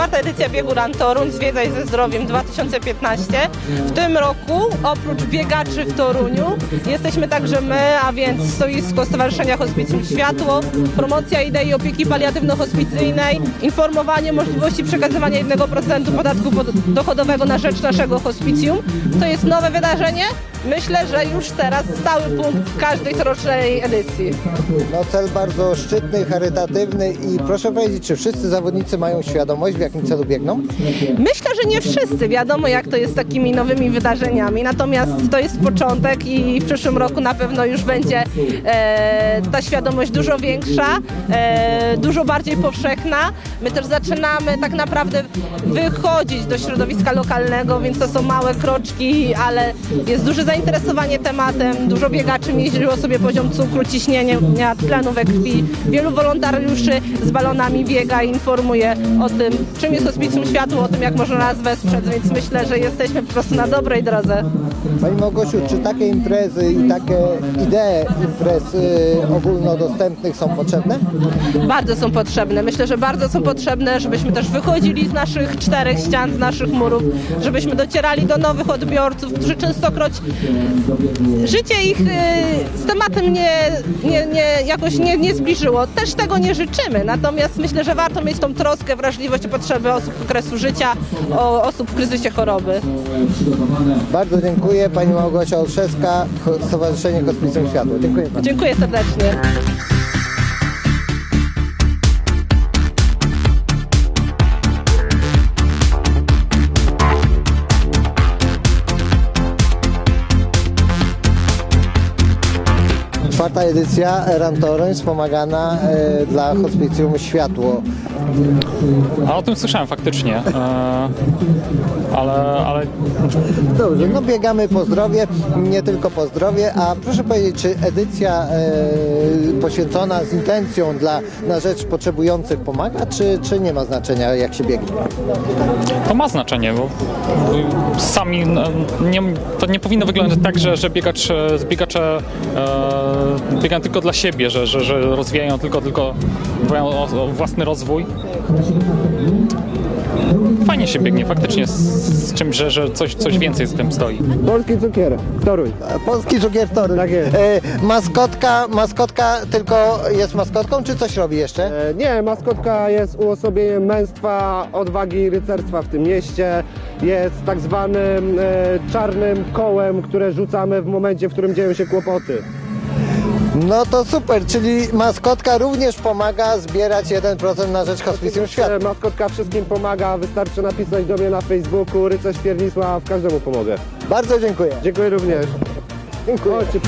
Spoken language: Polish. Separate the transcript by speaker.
Speaker 1: czwarta edycja biegu Run Toruń Zwiedzaj ze zdrowiem 2015. W tym roku oprócz biegaczy w Toruniu jesteśmy także my, a więc stoisko Stowarzyszenia Hospicjum Światło, promocja idei opieki paliatywno-hospicyjnej, informowanie możliwości przekazywania 1% podatku pod- dochodowego na rzecz naszego hospicjum. To jest nowe wydarzenie. Myślę, że już teraz stały punkt każdej corocznej edycji.
Speaker 2: No cel bardzo szczytny, charytatywny i proszę powiedzieć, czy wszyscy zawodnicy mają świadomość, w jakim celu biegną?
Speaker 1: Myślę, że nie wszyscy. Wiadomo, jak to jest z takimi nowymi wydarzeniami. Natomiast to jest początek i w przyszłym roku na pewno już będzie e, ta świadomość dużo większa, e, dużo bardziej powszechna. My też zaczynamy tak naprawdę wychodzić do środowiska lokalnego, więc to są małe kroczki, ale jest duże zainteresowanie tematem. Dużo biegaczy mierzyło sobie poziom cukru, ciśnienia, tlenu we krwi. Wielu wolontariuszy z balonami biega i informuje o tym, czym jest hospicjum światło, o tym, jak można nas wesprzeć, więc myślę, że jesteśmy po prostu na dobrej drodze.
Speaker 2: Pani Małgosiu, czy takie imprezy i takie idee imprez y, ogólnodostępnych są potrzebne?
Speaker 1: Bardzo są potrzebne. Myślę, że bardzo są potrzebne, żebyśmy też wychodzili z naszych czterech ścian, z naszych murów, żebyśmy docierali do nowych odbiorców, którzy częstokroć życie ich y, z tematem nie, nie, nie, jakoś nie, nie zbliżyło. Też tego nie życzymy. Natomiast myślę, że warto mieć tą troskę, wrażliwość o potrzeby osób w okresu życia, o osób w kryzysie choroby.
Speaker 2: Bardzo dziękuję. Pani Małgosia Olszewska, Stowarzyszenie Hospicjum Światło. Dziękuję Pani.
Speaker 1: Dziękuję serdecznie.
Speaker 2: Czwarta edycja Rantoruń wspomagana e, dla Hospicjum Światło.
Speaker 3: A o tym słyszałem faktycznie, e, ale, ale
Speaker 2: Dobrze, no biegamy po zdrowie, nie tylko po zdrowie, a proszę powiedzieć, czy edycja e, poświęcona z intencją dla, na rzecz potrzebujących pomaga, czy, czy nie ma znaczenia jak się biegnie?
Speaker 3: to ma znaczenie, bo sami no, nie, to nie powinno wyglądać tak, że, że biegacz, biegacze e, biegają tylko dla siebie, że, że, że rozwijają tylko, tylko dbają o, o własny rozwój. Fajnie się biegnie faktycznie z, z czymś, że, że coś, coś więcej z tym stoi.
Speaker 4: Polski cukier, Toruń.
Speaker 2: Polski cukier Toruń.
Speaker 4: Tak jest.
Speaker 2: E, maskotka, maskotka tylko jest maskotką, czy coś robi jeszcze?
Speaker 4: E, Nie, maskotka jest uosobieniem męstwa, odwagi i rycerstwa w tym mieście. Jest tak zwanym e, czarnym kołem, które rzucamy w momencie, w którym dzieją się kłopoty.
Speaker 2: No to super, czyli maskotka również pomaga zbierać 1% na rzecz Hospicjum Światła.
Speaker 4: Maskotka wszystkim pomaga, wystarczy napisać do mnie na Facebooku, rycerz Piernisław, każdemu pomogę.
Speaker 2: Bardzo dziękuję.
Speaker 4: Dziękuję również.
Speaker 2: Dziękuję.
Speaker 4: Chodźcie,